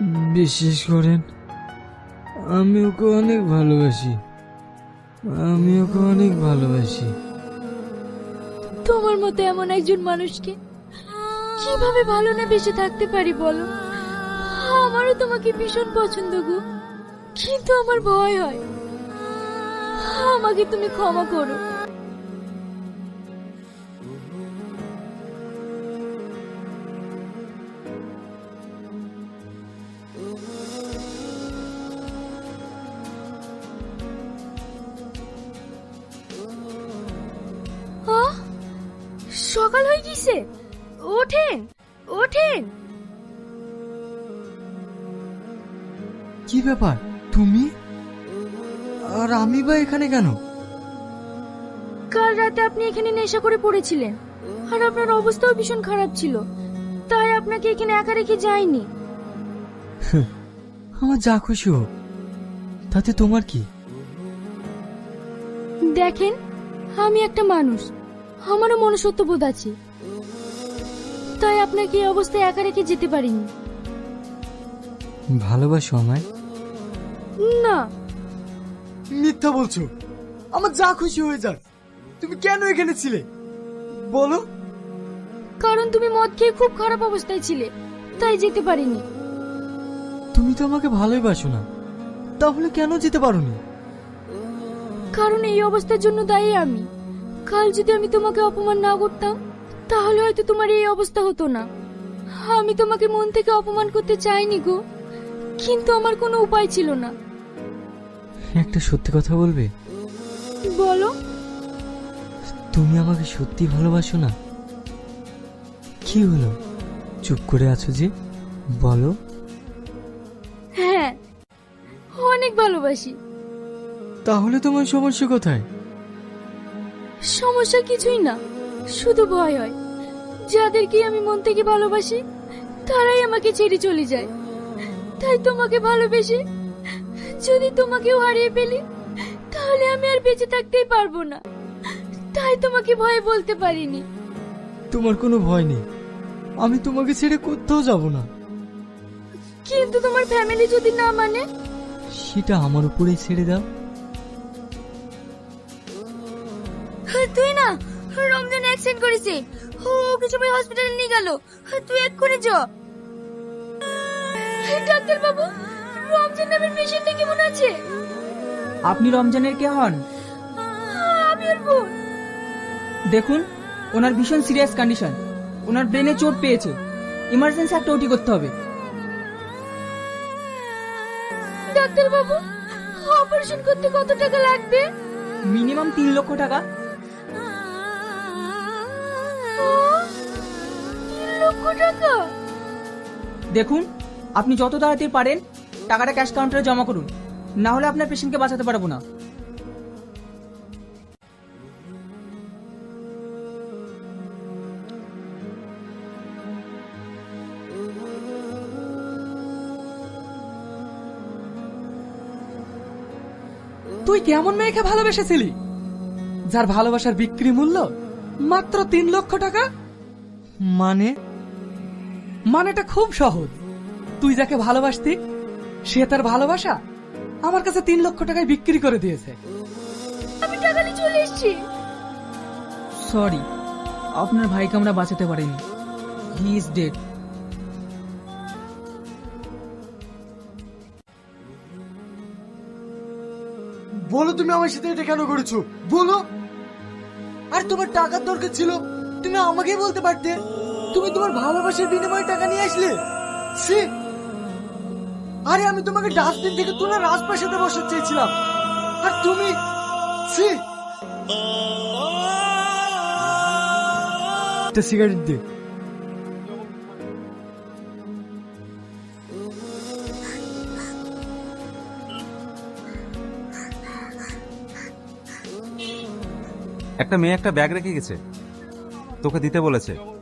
বিশ্বাস করেন, আমি ওকে অনেক ভালোবাসি। আমি ওকে অনেক ভালোবাসি। তোমার মতো এমন একজন মানুষকে কীভাবে ভালো না বেঁচে থাকতে পারি বলো? আমারও তোমাকে ভীষণ পছন্দ গো। কিন্তু আমার ভয় হয়। আমাকে তুমি ক্ষমা করো। সকাল হয়ে গেছে। ওঠেন ওঠেন। কি ব্যাপার? তুমি? আর আমি বা এখানে কেন? কাল রাতে আপনি এখানে নেশা করে পড়েছিলেন আর আপনার অবস্থাও ভীষণ খারাপ ছিল। তাই আপনাকে এখানে একা রেখে যাইনি। আমার যা খুশি হোক তাতে তোমার কি? দেখেন আমি একটা মানুষ। আমারও মনুষ্যত্ব বোধ আছে। তাই আপনাকে এই অবস্থায় একা রেখে যেতে পারিনি। ভালোবাসো আমায়? না। মিথ্যা বলছো। আমার যা খুশি হয়ে যাক। তুমি কেন এখানে ছিলে? বলো। কারণ তুমি মদ খেয়ে খুব খারাপ অবস্থায় ছিলে। তাই যেতে পারিনি। তুমি তো আমাকে ভালোই বাসো না। তাহলে কেন যেতে পারোনি? কারণ এই অবস্থার জন্য দায়ী আমি। কাল যদি আমি তোমাকে অপমান না করতাম তাহলে হয়তো তোমার এই অবস্থা হতো না। আমি তোমাকে মন থেকে অপমান করতে চাইনি গো কিন্তু আমার কোনো উপায় ছিল না। একটা সত্যি কথা বলবে? বলো। তুমি আমাকে সত্যি ভালোবাসো না? কি হলো? চুপ করে আছো যে বলো। হ্যাঁ অনেক ভালোবাসি। তাহলে তোমার সমস্যা কোথায়? সমস্যা কিছুই না শুধু ভয় হয়। যাদেরকে আমি মন থেকে ভালোবাসি তারাই আমাকে ছেড়ে চলে যায়। তাই তোমাকে ভালোবেসে যদি তোমাকেও হারিয়ে ফেলি তাহলে আমি আর বেঁচে থাকতেই পারব না। তাই তোমাকে ভয় বলতে পারিনি। তোমার কোনো ভয় নেই। আমি তোমাকে ছেড়ে কোথাও যাব না। কিন্তু তোমার ফ্যামিলি যদি না মানে? সেটা আমার উপরেই ছেড়ে দাও। রমজান অ্যাক্সিডেন্ট করেছে। ও কিছু সময় হসপিটালে নিয়ে গেল। তুই এক্ষুনি চ ডাক্তার বাবু রমজান নামের পেশেন্টটা কেমন আছে? আপনি রমজানের কে হন? আমি ওর বোন। দেখুন ওনার ভীষণ সিরিয়াস কন্ডিশন ওনার ব্রেনে চোট পেয়েছে। ইমার্জেন্সি একটা ওটি করতে হবে। ডাক্তার বাবু অপারেশন করতে কত টাকা লাগবে? মিনিমাম তিন লক্ষ টাকা। লক্ষ টাকা। দেখুন, আপনি যত তাড়াতাড়ি পারেন, টাকাটা ক্যাশ কাউন্টারে জমা করুন। না হলে আপনার পেশেন্টকে বাঁচাতে পারব না। তুই কেমন মেয়েকে ভালোবেসেছিলি? যার ভালোবাসার বিক্রি মূল্য মাত্র তিন লক্ষ টাকা? মানে? মানেটা খুব সহজ। তুই যাকে ভালোবাসতি সে তার ভালোবাসা আমার কাছে তিন লক্ষ টাকায় বিক্রি করে দিয়েছে। আমি টাকা নিয়ে চলে এসেছি। সরি আপনার ভাইকে আমরা বাঁচাতে পারিনি। হি ইজ ডেড বলো তুমি আমার সাথে এটা কেন করেছ? বলো। আর তোমার টাকার দরকার ছিল তুমি আমাকেই বলতে পারতে। তুমি তোমার ভালোবাসার বিনিময়ে টাকা নিয়ে আসলে? ছি! আরে, আমি তোমাকে ডাস্টবিন থেকে তুলে রাজপ্রাসাদে বসাতে চেয়েছিলাম। আর তুমি? সিগারেট দে। একটা মেয়ে একটা ব্যাগ রেখে গেছে। তোকে দিতে বলেছে।